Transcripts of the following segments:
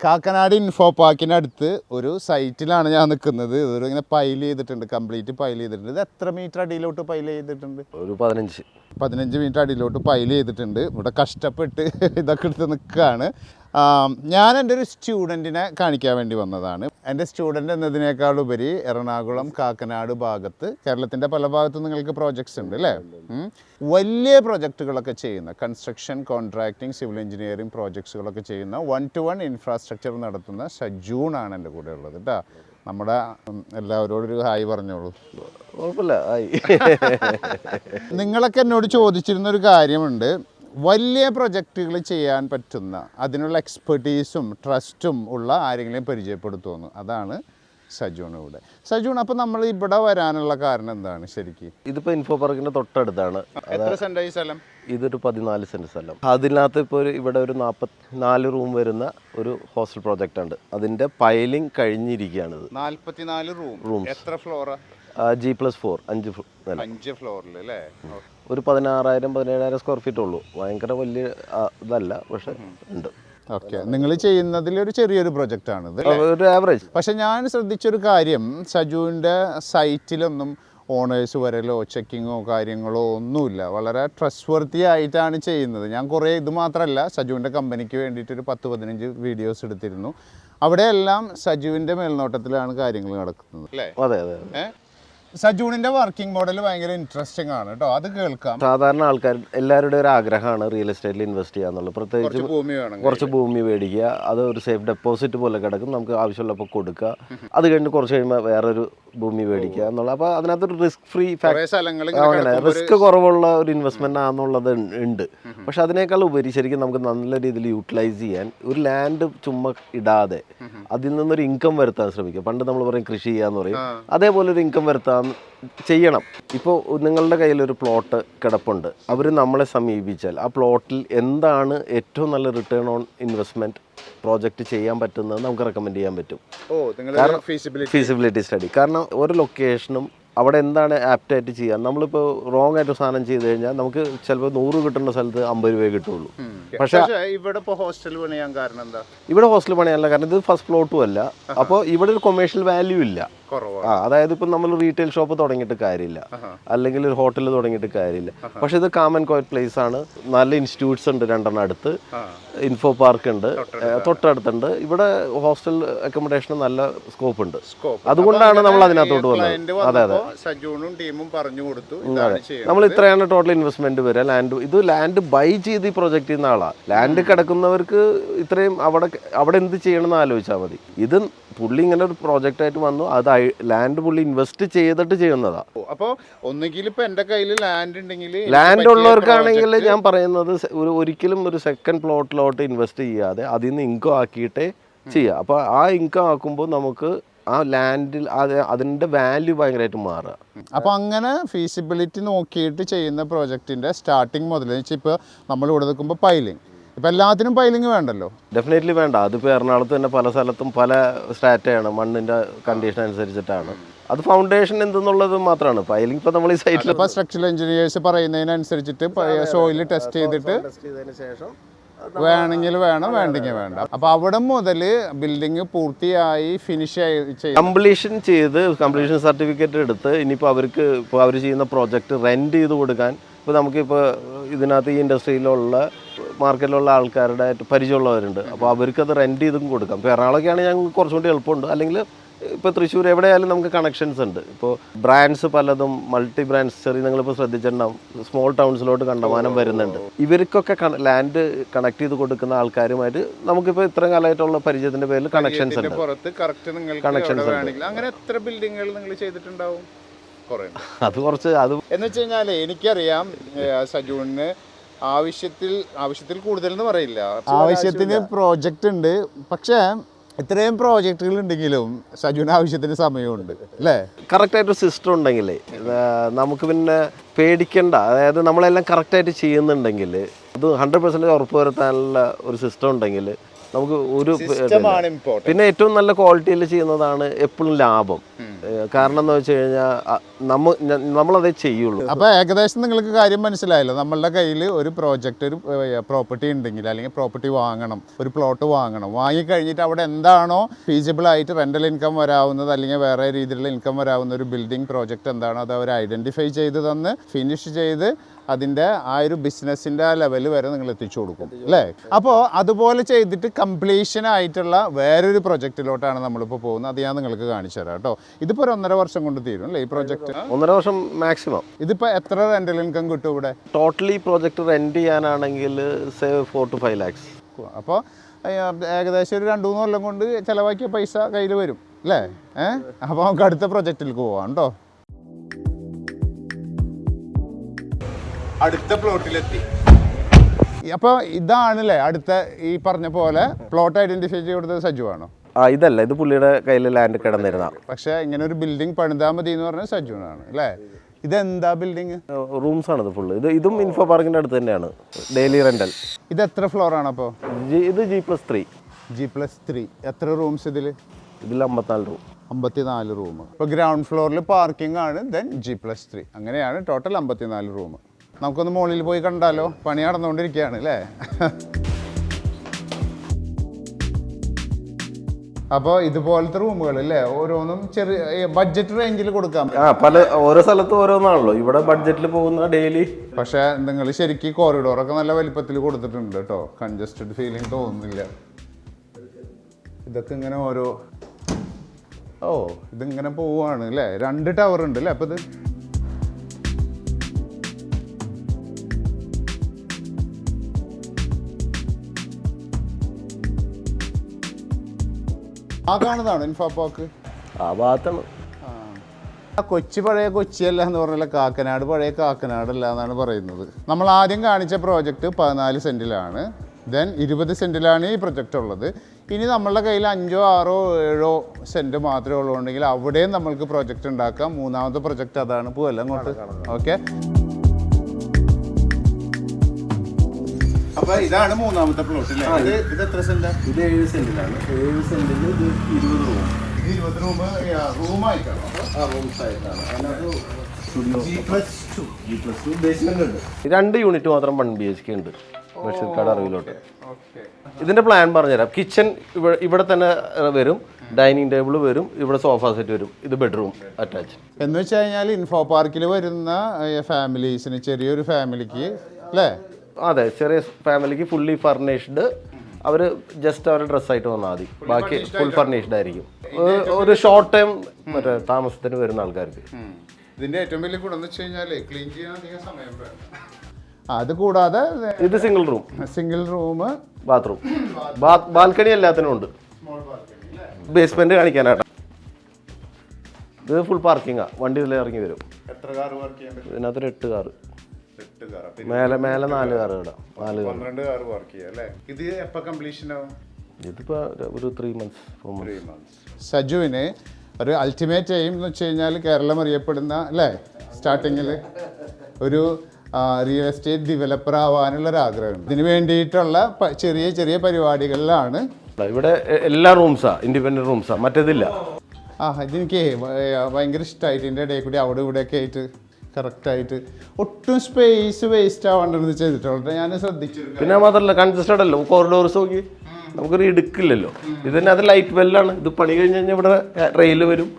Kakkanad info പാർക്കിനടുത്ത് ഒരു സൈറ്റിലാണ് ഞാൻ നിൽക്കുന്നത് ഇതൊരു ഇങ്ങനെ പൈൽ ചെയ്തിട്ടുണ്ട്. കംപ്ലീറ്റ് പൈൽ ചെയ്തിട്ടുണ്ട്. ഇത് എത്ര മീറ്റർ അടിയിലോട്ട് പൈൽ ചെയ്തിട്ടുണ്ട്? ഒരു പതിനഞ്ച്. പതിനഞ്ച് മീറ്റർ അടിയിലോട്ട് പൈൽ ചെയ്തിട്ടുണ്ട്. ഇവിടെ കഷ്ടപ്പെട്ട് ഇതൊക്കെ എടുത്ത് നിൽക്കുകയാണ്. ഞാൻ എന്റെ ഒരു സ്റ്റുഡന്റിനെ കാണിക്കാൻ വേണ്ടി വന്നതാണ്. എന്റെ സ്റ്റുഡന്റ് എന്നതിനേക്കാൾ ഉപരി എറണാകുളം കാക്കനാട് ഭാഗത്ത് കേരളത്തിന്റെ പല ഭാഗത്തും നിങ്ങൾക്ക് പ്രോജക്ട്സ് ഉണ്ട് അല്ലേ? വലിയ പ്രോജക്റ്റുകളൊക്കെ ചെയ്യുന്ന കൺസ്ട്രക്ഷൻ കോൺട്രാക്ടിങ് സിവിൽ എഞ്ചിനീയറിംഗ് പ്രോജക്ട്സുകളൊക്കെ ചെയ്യുന്ന വൺ ടു വൺ ഇൻഫ്രാസ്ട്രക്ചർ നടത്തുന്ന സജൂണാണ് എന്റെ കൂടെ ഉള്ളത് കേട്ടോ നമ്മുടെ എല്ലാവരോടും ഒരു ഹായ് പറഞ്ഞോളൂ. കുഴപ്പമില്ല നിങ്ങളൊക്കെ എന്നോട് ചോദിച്ചിരുന്ന ഒരു കാര്യമുണ്ട്. വലിയ പ്രൊജക്റ്റുകൾ ചെയ്യാൻ പറ്റുന്ന അതിനുള്ള എക്സ്പെർട്ടീസും ട്രസ്റ്റും ഉള്ള ആരെങ്കിലും പരിചയപ്പെടുത്തുമെന്ന്. അതാണ് സജൂൺ ഇവിടെ. സജൂൺ അപ്പോൾ നമ്മൾ ഇവിടെ വരാനുള്ള കാരണം എന്താണ് ശരിക്കും? ഇതിപ്പോ ഇൻഫോ പാർക്കിന്റെ തൊട്ടടുത്താണ്. എത്ര സെന്റായി സ്ഥലം? ഇതൊരു പതിനാല് സെന്റ് സ്ഥലം. അതിനകത്ത് ഇപ്പോൾ ഒരു ഇവിടെ ഒരു നാൽപ്പത്തി നാല് റൂം വരുന്ന ഒരു ഹോസ്റ്റൽ പ്രോജക്റ്റ് ഉണ്ട്. അതിന്റെ പൈലിംഗ് കഴിഞ്ഞിരിക്കുകയാണ് നാൽപ്പത്തിനാല് റൂം Rooms. എത്ര ഫ്ലോറാ ജി പ്ലസ് ഫോർ അഞ്ച് അഞ്ച് ഫ്ലോറിൽ അല്ലേ ഒരു പതിനാറായിരം പതിനേഴായിരം സ്ക്വയർ ഫീറ്റ് ഉള്ളൂ. ഭയങ്കര വലിയ ഇതല്ല പക്ഷെ ഉണ്ട്. ഓക്കെ നിങ്ങൾ ചെയ്യുന്നതിൽ ഒരു ചെറിയൊരു പ്രൊജക്റ്റ് ആണ് ഒരു ആവറേജ് പക്ഷെ ഞാൻ ശ്രദ്ധിച്ചൊരു കാര്യം സജുവിന്റെ സൈറ്റിലൊന്നും ഓണേഴ്സ് വരലോ ചെക്കിങ്ങോ കാര്യങ്ങളോ ഒന്നുമില്ല. വളരെ ട്രസ്റ്റ് വർത്തി ആയിട്ടാണ് ചെയ്യുന്നത്. ഞാൻ കുറേ ഇത് മാത്രമല്ല സജുവിന്റെ കമ്പനിക്ക് വേണ്ടിയിട്ട് ഒരു പത്ത് പതിനഞ്ച് വീഡിയോസ് എടുത്തിരുന്നു. അവിടെയെല്ലാം സജുവിന്റെ മേൽനോട്ടത്തിലാണ് കാര്യങ്ങൾ നടക്കുന്നത് അല്ലേ? അതെ അതെ ഏ? സജൂണിന്റെ വർക്കിംഗ് മോഡൽ ഭയങ്കര ഇൻട്രസ്റ്റിംഗ് ആണ് കേട്ടോ അത് കേൾക്കാം. സാധാരണ ആൾക്കാർ എല്ലാവരുടെ ഒരു ആഗ്രഹമാണ് റിയൽ എസ്റ്റേറ്റിൽ ഇൻവെസ്റ്റ് ചെയ്യാന്നുള്ളത്. പ്രത്യേകിച്ച് കുറച്ച് ഭൂമി വേണം കുറച്ച് ഭൂമി മേടിക്കുക. അത് ഒരു സേഫ് ഡെപ്പോസിറ്റ് പോലെ കിടക്കും. നമുക്ക് ആവശ്യമുള്ളപ്പോൾ കൊടുക്കുക. അത് കഴിഞ്ഞ് കുറച്ച് കഴിയുമ്പോൾ വേറൊരു ഭൂമി മേടിക്കുക എന്നുള്ള അപ്പോൾ അതിനകത്തൊരു റിസ്ക് ഫ്രീ ഫാക്ടറി അങ്ങനെ റിസ്ക് കുറവുള്ള ഒരു ഇൻവെസ്റ്റ്മെന്റ് ആണെന്നുള്ളത് ഉണ്ട്. പക്ഷെ അതിനേക്കാൾ ഉപരി ശരിക്കും നമുക്ക് നല്ല രീതിയിൽ യൂട്ടിലൈസ് ചെയ്യാൻ ഒരു ലാൻഡ് ചുമ്മാ ഇടാതെ അതിൽ നിന്നൊരു ഇൻകം വരുത്താൻ ശ്രമിക്കുക. പണ്ട് നമ്മൾ പറയും കൃഷി ചെയ്യാന്ന് പറയും. അതേപോലെ ഒരു ഇൻകം വരുത്താൻ ചെയ്യണം. ഇപ്പോൾ നിങ്ങളുടെ കയ്യിലൊരു ഒരു പ്ലോട്ട് കിടപ്പുണ്ട്. അവർ നമ്മളെ സമീപിച്ചാൽ ആ പ്ലോട്ടിൽ എന്താണ് ഏറ്റവും നല്ല റിട്ടേൺ ഓൺ ഇൻവെസ്റ്റ്മെന്റ് പ്രോജക്റ്റ് ചെയ്യാൻ പറ്റുന്നത് നമുക്ക് റെക്കമെൻഡ് ചെയ്യാൻ പറ്റും. നിങ്ങൾ ഫീസിബിലിറ്റി സ്റ്റഡി കാരണം ഒരു ലൊക്കേഷനും അവിടെ എന്താണ് ആപ്റ്റായിട്ട് ചെയ്യുക ചെയ്യാൻ നമ്മളിപ്പോൾ റോങ് ആയിട്ട് സാധനം ചെയ്ത് കഴിഞ്ഞാൽ നമുക്ക് ചിലപ്പോൾ നൂറ് കിട്ടുന്ന സ്ഥലത്ത് അമ്പത് രൂപയെ കിട്ടുള്ളൂ. പക്ഷേ ഇവിടെ ഇപ്പോൾ ഹോസ്റ്റൽ പണിയാൻ കാരണം എന്താ? ഇവിടെ ഹോസ്റ്റൽ പണിയാനല്ല കാരണം ഇത് ഫസ്റ്റ് പ്ലോട്ടും അല്ല. അപ്പോൾ ഇവിടെ ഒരു കൊമേഴ്ഷ്യൽ വാല്യൂ ഇല്ല. ആ അതായത് ഇപ്പം നമ്മൾ റീറ്റെയിൽ ഷോപ്പ് തുടങ്ങിയിട്ട് കാര്യമില്ല. അല്ലെങ്കിൽ ഒരു ഹോട്ടൽ തുടങ്ങിയിട്ട് കാര്യമില്ല. പക്ഷെ ഇത് കാമൻ കോയറ്റ് പ്ലേസ് ആണ്. നല്ല ഇൻസ്റ്റിറ്റ്യൂട്ട്സ് ഉണ്ട് രണ്ടെണ്ണം അടുത്ത്. ഇൻഫോ പാർക്ക് ഉണ്ട്. തൊട്ടടുത്തുണ്ട്. ഇവിടെ ഹോസ്റ്റൽ അക്കോമഡേഷന് നല്ല സ്കോപ്പ് ഉണ്ട്. അതുകൊണ്ടാണ് നമ്മൾ അതിനകത്തോട്ട് വന്നത്. അതെ അതെ. സജൂണും ടീമും പറഞ്ഞു കൊടുത്തു. നമ്മൾ ഇത്രയാണ് ടോട്ടൽ ഇൻവെസ്റ്റ്മെന്റ് വരിക ലാൻഡ് ഇത് ലാൻഡ് ബൈ ചെയ്ത് ഈ പ്രൊജക്റ്റ് ചെയ്യുന്ന ആളാണ് ലാൻഡ് കിടക്കുന്നവർക്ക് ഇത്രയും അവിടെ അവിടെ എന്ത് ചെയ്യണമെന്ന് ആലോചിച്ചാൽ മതി. ഇത് പുള്ളി ഇങ്ങനെ ഒരു പ്രോജക്റ്റ് ആയിട്ട് വന്നു. അത് ലാൻഡ് പുള്ളി ഇൻവെസ്റ്റ് ചെയ്തിട്ട് ചെയ്യുന്നതാ. അപ്പോൾ ഒന്നുകിൽ ഇപ്പൊ എന്റെ കയ്യിൽ ലാൻഡ് ഉണ്ടെങ്കിൽ ലാൻഡ് ഉള്ളവർക്കാണെങ്കിൽ ഞാൻ പറയുന്നത് ഒരു ഒരിക്കലും ഒരു സെക്കൻഡ് പ്ലോട്ടിലോട്ട് ഇൻവെസ്റ്റ് ചെയ്യാതെ അതിൽ നിന്ന് ഇൻകം ആക്കിയിട്ടേ ചെയ്യുക അപ്പോൾ ആ ഇൻകം ആക്കുമ്പോൾ നമുക്ക് ആ ലാൻഡിൽ അതിന്റെ വാല്യൂ ഭയങ്കരമായിട്ട് മാറുക. അപ്പോൾ അങ്ങനെ ഫീസിബിലിറ്റി നോക്കിയിട്ട് ചെയ്യുന്ന പ്രോജക്റ്റിന്റെ സ്റ്റാർട്ടിങ് മുതൽ ഇപ്പോൾ നമ്മൾ ഇവിടെ നിൽക്കുമ്പോൾ പൈലിംഗ് ഇപ്പം എല്ലാത്തിനും പൈലിംഗ് വേണ്ടല്ലോ? ഡെഫിനറ്റ്ലി വേണ്ട. അതിപ്പോൾ എറണാകുളത്ത് തന്നെ പല സ്ഥലത്തും പല സ്റ്റാറ്റയാണ് മണ്ണിന്റെ കണ്ടീഷൻ അനുസരിച്ചിട്ടാണ്. അത് ഫൗണ്ടേഷൻ എന്തെന്നുള്ളത് മാത്രമാണ് പൈലിംഗ് ഇപ്പോൾ നമ്മൾ ഈ സൈറ്റിൽ ഇപ്പോൾ സ്ട്രക്ചറൽ എഞ്ചിനീയേഴ്സ് പറയുന്നതിനനുസരിച്ചിട്ട് സോയിൽ ടെസ്റ്റ് ചെയ്തിട്ട് ചെയ്തതിന് ശേഷം വേണമെങ്കിൽ വേണം വേണ്ടെങ്കിൽ വേണ്ട. അപ്പൊ അവിടെ മുതൽ ബിൽഡിംഗ് പൂർത്തിയായി ഫിനിഷ് ആയി കംപ്ലീഷൻ ചെയ്ത് കംപ്ലീഷൻ സർട്ടിഫിക്കറ്റ് എടുത്ത് ഇനിയിപ്പോൾ അവർക്ക് ഇപ്പോൾ അവർ ചെയ്യുന്ന പ്രോജക്റ്റ് റെന്റ് ചെയ്ത് കൊടുക്കാൻ ഇപ്പോൾ നമുക്കിപ്പോൾ ഇതിനകത്ത് ഈ ഇൻഡസ്ട്രിയിലുള്ള മാർക്കറ്റിലുള്ള ആൾക്കാരുടെ പരിചയമുള്ളവരുണ്ട്. അപ്പോൾ അവർക്കത് റെന്റ് ചെയ്തും കൊടുക്കാം. ഇപ്പോൾ എറണാകുളമൊക്കെയാണ് ഞങ്ങൾക്ക് കുറച്ചും കൂടി എളുപ്പമുണ്ട്. അല്ലെങ്കിൽ ഇപ്പോൾ തൃശ്ശൂർ എവിടെയായാലും നമുക്ക് കണക്ഷൻസ് ഉണ്ട്. ഇപ്പോൾ ബ്രാൻഡ്സ് പലതും മൾട്ടി ബ്രാൻഡ്സ് ചെറിയ നിങ്ങളിപ്പോൾ ശ്രദ്ധിച്ചിട്ടുണ്ടാവും. സ്മോൾ ടൗൺസിലോട്ട് കണ്ടമാനം വരുന്നുണ്ട്. ഇവർക്കൊക്കെ ലാൻഡ് കണക്ട് ചെയ്ത് കൊടുക്കുന്ന ആൾക്കാരുമായിട്ട് നമുക്കിപ്പോൾ ഇത്രയും കാലമായിട്ടുള്ള പരിചയത്തിന്റെ പേരിൽ കണക്ഷൻസ് ഉണ്ട്. കണക്ഷൻസ് അങ്ങനെ എത്ര ബിൽഡിങ്ങുകൾ നിങ്ങൾ ചെയ്തിട്ടുണ്ടാവും? അത് കുറച്ച് അത് എന്ന് വെച്ച് കഴിഞ്ഞാൽ എനിക്കറിയാം സജൂണിന് ആവശ്യത്തിൽ ആവശ്യത്തിൽ കൂടുതൽ എന്ന് പറയില്ല ആവശ്യത്തിന് പ്രോജക്റ്റ് ഉണ്ട്. പക്ഷേ ഇത്രയും പ്രോജക്റ്റുകൾ ഉണ്ടെങ്കിലും സജുവിന് ആവശ്യത്തിന് സമയമുണ്ട്. അല്ലേ? കറക്റ്റായിട്ട് സിസ്റ്റം ഉണ്ടെങ്കിൽ നമുക്ക് പിന്നെ പേടിക്കണ്ട. അതായത് നമ്മളെല്ലാം കറക്റ്റായിട്ട് ചെയ്യുന്നുണ്ടെങ്കിൽ അത് ഹൺഡ്രഡ് പെർസെന്റേജ് ഉറപ്പ് വരുത്താനുള്ള ഒരു സിസ്റ്റം ഉണ്ടെങ്കിൽ നമുക്ക് ഒരു പിന്നെ ഏറ്റവും നല്ല ക്വാളിറ്റിയിൽ ചെയ്യുന്നതാണ് എപ്പോഴും ലാഭം. കാരണം എന്ന് വെച്ച് കഴിഞ്ഞാൽ നമ്മൾ നമ്മളതേ ചെയ്യുള്ളൂ. അപ്പോൾ ഏകദേശം നിങ്ങൾക്ക് കാര്യം മനസ്സിലായല്ലോ. നമ്മളുടെ കയ്യിൽ ഒരു പ്രോജക്റ്റ് ഒരു പ്രോപ്പർട്ടി ഉണ്ടെങ്കിൽ അല്ലെങ്കിൽ പ്രോപ്പർട്ടി വാങ്ങണം ഒരു പ്ലോട്ട് വാങ്ങണം വാങ്ങിക്കഴിഞ്ഞിട്ട് അവിടെ എന്താണോ ഫീസിബിൾ ആയിട്ട് റെന്റൽ ഇൻകം വരാവുന്നത് അല്ലെങ്കിൽ വേറെ രീതിയിലുള്ള ഇൻകം വരാവുന്ന ഒരു ബിൽഡിംഗ് പ്രോജക്റ്റ് എന്താണോ അത് അവർ ഐഡന്റിഫൈ ചെയ്ത് തന്ന് ഫിനിഷ് ചെയ്ത് അതിന്റെ ആ ഒരു ബിസിനസ്സിന്റെ ആ ലെവൽ വരെ നിങ്ങൾ എത്തിച്ചു കൊടുക്കും അല്ലേ? അപ്പോൾ അതുപോലെ ചെയ്തിട്ട് കംപ്ലീഷൻ ആയിട്ടുള്ള വേറൊരു പ്രൊജക്റ്റിലോട്ടാണ് നമ്മളിപ്പോൾ പോകുന്നത്. അത് ഞാൻ നിങ്ങൾക്ക് കാണിച്ചു തരാം കേട്ടോ. ഇതിപ്പോൾ ഒരു ഒന്നര വർഷം കൊണ്ട് തീരും അല്ലേ? ഈ പ്രോജക്റ്റ് ഒന്നര വർഷം മാക്സിമം ഇതിപ്പോൾ എത്ര റെന്റൽ ഇൻകം കിട്ടും ഇവിടെ? ടോട്ടലി പ്രോജക്റ്റ് റെന്റ് ചെയ്യാനാണെങ്കിൽ save four to five lakhs അപ്പോൾ ഏകദേശം ഒരു രണ്ട് മൂന്ന് കൊല്ലം കൊണ്ട് ചിലവാക്കിയ പൈസ കയ്യിൽ വരും അല്ലേ? ഏഹ് അപ്പോൾ നമുക്ക് അടുത്ത പ്രൊജക്റ്റിലേക്ക് പോവാം കേട്ടോ. അടുത്ത പ്ലോട്ടിലെത്തി. അപ്പോൾ ഇതാണല്ലേ അടുത്ത ഈ പറഞ്ഞ പോലെ പ്ലോട്ട് ഐഡന്റിഫൈ ചെയ്ത് കൊടുത്തത് സജുവാണോ ആ ഇതല്ല ഇത് പുള്ളിയുടെ കയ്യിൽ ലാൻഡ് കിടന്നിരുന്ന. പക്ഷെ ഇങ്ങനെ ഒരു ബിൽഡിംഗ് പണിതാൽ മതി എന്ന് പറഞ്ഞാൽ സജുവിനാണ് അല്ലേ? ഇതെന്താ ബിൽഡിംഗ് റൂംസ് ആണ് ഇത് ഫുള്ള് ഇത് ഇതും ഇൻഫോ പാർക്കിന്റെ അടുത്ത് തന്നെയാണ് ഡെയിലി റെന്റൽ ഇത് എത്ര ഫ്ലോർ ആണ് അപ്പോൾ ഇത് G plus three G plus three എത്ര റൂംസ് ഇതിൽ ഇതിൽ അമ്പത്തിനാല് റൂം അമ്പത്തിനാല് റൂം അപ്പോൾ ഗ്രൗണ്ട് ഫ്ലോറിൽ പാർക്കിംഗ് ആണ് ദെൻ ജി പ്ലസ് ത്രീ അങ്ങനെയാണ് ടോട്ടൽ അമ്പത്തിനാല് റൂം നമുക്കൊന്ന് മുകളിൽ പോയി കണ്ടാലോ? പണി നടന്നുകൊണ്ടിരിക്കുകയാണ് അല്ലേ? അപ്പോൾ ഇതുപോലത്തെ റൂമുകൾ അല്ലേ? ഓരോന്നും ചെറിയ ബഡ്ജറ്റ് റേഞ്ചിൽ കൊടുക്കാം ആ പല ഓരോ സ്ഥലത്തും ഓരോന്നാണല്ലോ. ഇവിടെ ബഡ്ജറ്റിൽ പോകുന്ന ഡെയിലി പക്ഷേ നിങ്ങൾ ശരിക്കും കോറിഡോറൊക്കെ നല്ല വലിപ്പത്തിൽ കൊടുത്തിട്ടുണ്ട് കേട്ടോ. കൺജസ്റ്റഡ് ഫീലിംഗ് തോന്നുന്നില്ല. ഇതൊക്കെ ഇങ്ങനെ ഓരോ ഓ ഇതിങ്ങനെ പോവാണ് അല്ലേ? രണ്ട് ടവർ ഉണ്ട് അല്ലേ? അപ്പോൾ ഇത് ആ കാണുന്നതാണ് ഇൻഫോപോക്ക് ആ ഭാഗത്താണ്. ആ കൊച്ചി പഴയ കൊച്ചിയല്ല എന്ന് പറഞ്ഞാൽ കാക്കനാട് പഴയ കാക്കനാടല്ല എന്നാണ് പറയുന്നത്. നമ്മൾ ആദ്യം കാണിച്ച പ്രോജക്റ്റ് പതിനാല് സെന്റിലാണ്. ദെൻ ഇരുപത് സെന്റിലാണ് ഈ പ്രൊജക്റ്റ് ഉള്ളത്. ഇനി നമ്മളുടെ കയ്യിൽ അഞ്ചോ ആറോ ഏഴോ സെന്റ് മാത്രമേ ഉള്ളൂ ഉണ്ടെങ്കിൽ അവിടെയും നമ്മൾക്ക് പ്രൊജക്റ്റ് ഉണ്ടാക്കാം. മൂന്നാമത്തെ പ്രൊജക്റ്റ് അതാണ്. പോവല്ല അങ്ങോട്ട്? ഓക്കെ അപ്പൊ ഇതാണ് മൂന്നാമത്തെ പ്ലോട്ട് അല്ലേ ഇത് എത്ര സെന്റ് ഇത് ഏഴ് സെന്റിലാണ് ഏഴ് സെന്റിൽ ഇത് ഇരുപത് റൂം ഇത് ഇരുപത് റൂം റൂമായിട്ടാണോ ആ റൂംസ് ആയിട്ടാണ്? അതിനകത്ത് രണ്ട് യൂണിറ്റ് മാത്രം വൺ ബി എച്ച് കെ ഉണ്ട്. ബഷീർക്കാട് അറിവിലോട്ട്. ഇതിന്റെ പ്ലാൻ പറഞ്ഞുതരാം. കിച്ചൺ ഇവിടെ ഇവിടെ തന്നെ വരും. ഡൈനിങ് ടേബിൾ വരും. ഇവിടെ സോഫ സെറ്റ് വരും. ഇത് ബെഡ്റൂം അറ്റാച്ച് എന്ന് വെച്ച് കഴിഞ്ഞാൽ ഇൻഫോ പാർക്കിൽ വരുന്ന ഫാമിലീസിന് ചെറിയൊരു ഫാമിലിക്ക് അല്ലേ അതെ ചെറിയ ഫാമിലിക്ക് ഫുള്ളി ഫർണിഷ്ഡ് അവർ ജസ്റ്റ് അവരുടെ ഡ്രസ്സായിട്ട് വന്നാൽ മതി. ബാക്കി ഫുൾ ഫർണിഷ്ഡ് ആയിരിക്കും. ഒരു- ഷോർട്ട് ടൈം മറ്റേ താമസത്തിന് വരുന്ന ആൾക്കാർക്ക്. ഇതിന്റെ ഏറ്റവും വലിയ ഗുണം എന്ന് വെച്ച് കഴിഞ്ഞാൽ ക്ലീൻ ചെയ്യാൻ അധികം സമയം അത് കൂടാതെ ഇത് single room single room bathroom balcony എല്ലാത്തിനും ഉണ്ട്. ബേസ്മെന്റ് കാണിക്കാനാണ് ഇത് ഫുൾ പാർക്കിംഗാ വണ്ടി ഇതിൽ ഇറങ്ങി വരും. എത്ര കാർ പാർക്ക് ചെയ്യാൻ പറ്റും ഇതിനകത്തൊരു എട്ട് കാറ് എട്ട് മേലെ മേലെ നാല് കാർ ഇടാം. നാല് പന്ത്രണ്ട് കാർ വർക്ക് ചെയ്യാം അല്ലേ? ഇത് എപ്പോൾ കംപ്ലീഷൻ ആവും? ഇതിപ്പോ ഒരു ത്രീ മന്ത്സ് ഫോർ മന്ത്സ് സജുവിന് ഒരു അൾട്ടിമേറ്റ് എയിം എന്ന് വെച്ച് കഴിഞ്ഞാൽ കേരളം അറിയപ്പെടുന്ന അല്ലേ? സ്റ്റാർട്ടിങ്ങിൽ ഒരു റിയൽ എസ്റ്റേറ്റ് ഡെവലപ്പർ ആവാനുള്ള ഒരു ആഗ്രഹം ഇതിന് വേണ്ടിയിട്ടുള്ള ചെറിയ ചെറിയ പരിപാടികളിലാണ്. ഇവിടെ എല്ലാ റൂംസാ ഇൻഡിപെൻഡന്റ് റൂംസാ മറ്റേതില്ല. ആ ഇതെനിക്ക് ഭയങ്കര ഇഷ്ടമായിട്ട് ഇതിന്റെ ഇടയിൽ കൂടി അവിടെ ഇവിടെയൊക്കെ ആയിട്ട്. കറക്റ്റായിട്ട് ഒട്ടും സ്പേസ് വേസ്റ്റ് ആവാണ്ടെന്ന് ചെയ്തിട്ടുണ്ട് ഞാൻ ശ്രദ്ധിച്ചു പിന്നെ മാത്രമല്ല കൺജസ്റ്റഡ് അല്ലോ? കോറിഡോർസ് നോക്കി. നമുക്കൊരു ഇടുക്കില്ലല്ലോ അത് ലൈറ്റ് വെല്ലാണ് ഇത് പണി കഴിഞ്ഞ് കഴിഞ്ഞാൽ ഇവിടെ റെയിൽ വരും.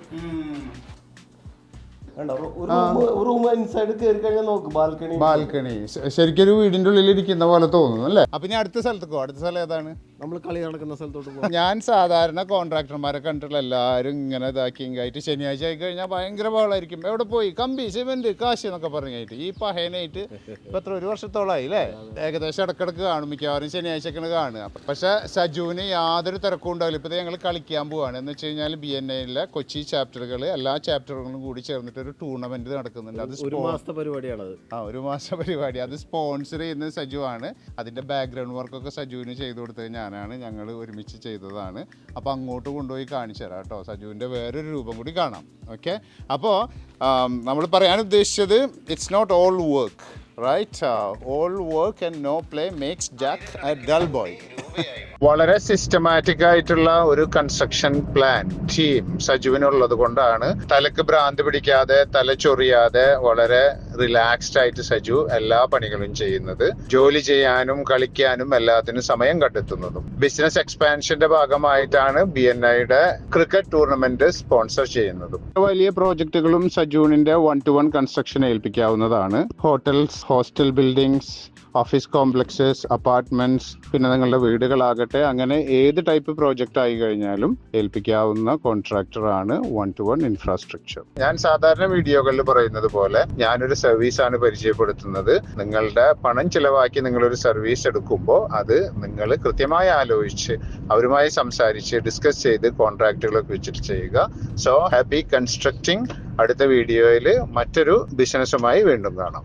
ബാൽക്കണി ശരിക്കും ഒരു വീടിന്റെ ഉള്ളിൽ ഇരിക്കുന്ന പോലെ തോന്നുന്നു അല്ലേ? അപ്പൊ ഇനി അടുത്ത സ്ഥലത്തേക്കോ അടുത്ത സ്ഥലം ഏതാണ്? നമ്മൾ കളി നടക്കുന്ന സ്ഥലത്തോട്ട് പോകും ഞാൻ സാധാരണ കോൺട്രാക്ടർമാരെ കണ്ടിട്ടുള്ള എല്ലാവരും ഇങ്ങനെ ഇതാക്കി ആയിട്ട് ശനിയാഴ്ച ആയി കഴിഞ്ഞാൽ ഭയങ്കര ബഹളായിരിക്കും. എവിടെ പോയി? കമ്പി സിമെന്റ് കാശ് എന്നൊക്കെ പറഞ്ഞായിട്ട് ഈ പഹേനായിട്ട് ഇപ്പൊ എത്ര ഒരു വർഷത്തോളായി അല്ലേ ഏകദേശം ഇടക്കിടക്ക് കാണും മിക്കവാറും ശനിയാഴ്ചക്കാണ് കാണുക. പക്ഷെ സജുവിന് യാതൊരു തിരക്കും ഉണ്ടാവില്ല. ഇപ്പൊ ഞങ്ങൾ കളിക്കാൻ പോവാണ്. എന്ന് വെച്ച് കഴിഞ്ഞാൽ ബി എൻ എയിലെ കൊച്ചി ചാപ്റ്ററുകൾ എല്ലാ ചാപ്റ്ററുകളും കൂടി ചേർന്നിട്ട് ഒരു ടൂർണമെന്റ് നടക്കുന്നുണ്ട്. അത് ഒരു മാസത്തെ പരിപാടിയാണ് ആ ഒരു മാസ പരിപാടി. അത് സ്പോൺസർ ചെയ്യുന്നത് സജുവാണ്. അതിന്റെ ബാക്ക്ഗ്രൗണ്ട് വർക്കൊക്കെ സജുവിന് ചെയ്തു കൊടുത്തത് ഞാനാണ് ഞങ്ങൾ ഒരുമിച്ച് ചെയ്തതാണ്. അപ്പോൾ അങ്ങോട്ട് കൊണ്ടുപോയി കാണിച്ചു തരാം കേട്ടോ. സജുവിന്റെ വേറൊരു രൂപം കൂടി കാണാം. ഓക്കെ അപ്പോൾ നമ്മൾ പറയാൻ ഉദ്ദേശിച്ചത് it's not all work right all work and no play makes Jack a dull boy വളരെ സിസ്റ്റമാറ്റിക് ആയിട്ടുള്ള ഒരു കൺസ്ട്രക്ഷൻ പ്ലാൻ ടീം സജുവിനുള്ളത് കൊണ്ടാണ്. തലക്ക് ഭ്രാന്ത് പിടിക്കാതെ തല ചൊറിയാതെ വളരെ റിലാക്സ്ഡ് ആയിട്ട് സജു എല്ലാ പണികളും ചെയ്യുന്നത്. ജോലി ചെയ്യാനും കളിക്കാനും എല്ലാത്തിനും സമയം കണ്ടെത്തുന്നതും. ബിസിനസ് എക്സ്പാൻഷന്റെ ഭാഗമായിട്ടാണ് ബി എൻ ഐയുടെ ക്രിക്കറ്റ് ടൂർണമെന്റ് സ്പോൺസർ ചെയ്യുന്നതും. വലിയ പ്രോജക്റ്റുകളും സജൂണിന്റെ one two one construction ഏൽപ്പിക്കാവുന്നതാണ്. Hotels hostel buildings office complexes apartments പിന്നെ നിങ്ങളുടെ വീടുകളാകട്ടെ അങ്ങനെ ഏത് ടൈപ്പ് പ്രോജക്റ്റ് ആയി കഴിഞ്ഞാലും ഏൽപ്പിക്കാവുന്ന കോൺട്രാക്ടറാണ് വൺ ടു വൺ ഇൻഫ്രാസ്ട്രക്ചർ ഞാൻ സാധാരണ വീഡിയോകളിൽ പറയുന്നത് പോലെ ഞാനൊരു സർവീസ് ആണ് പരിചയപ്പെടുത്തുന്നത്. നിങ്ങളുടെ പണം ചിലവാക്കി നിങ്ങൾ ഒരു സർവീസ് എടുക്കുമ്പോൾ അത് നിങ്ങൾ കൃത്യമായി ആലോചിച്ച് അവരുമായി സംസാരിച്ച് ഡിസ്കസ് ചെയ്ത് കോൺട്രാക്റ്റുകളൊക്കെ വെച്ചിട്ട് ചെയ്യുക. സോ ഹാപ്പി കൺസ്ട്രക്ടിങ് അടുത്ത വീഡിയോയിൽ മറ്റൊരു ബിസിനസ്സുമായി വീണ്ടും കാണാം.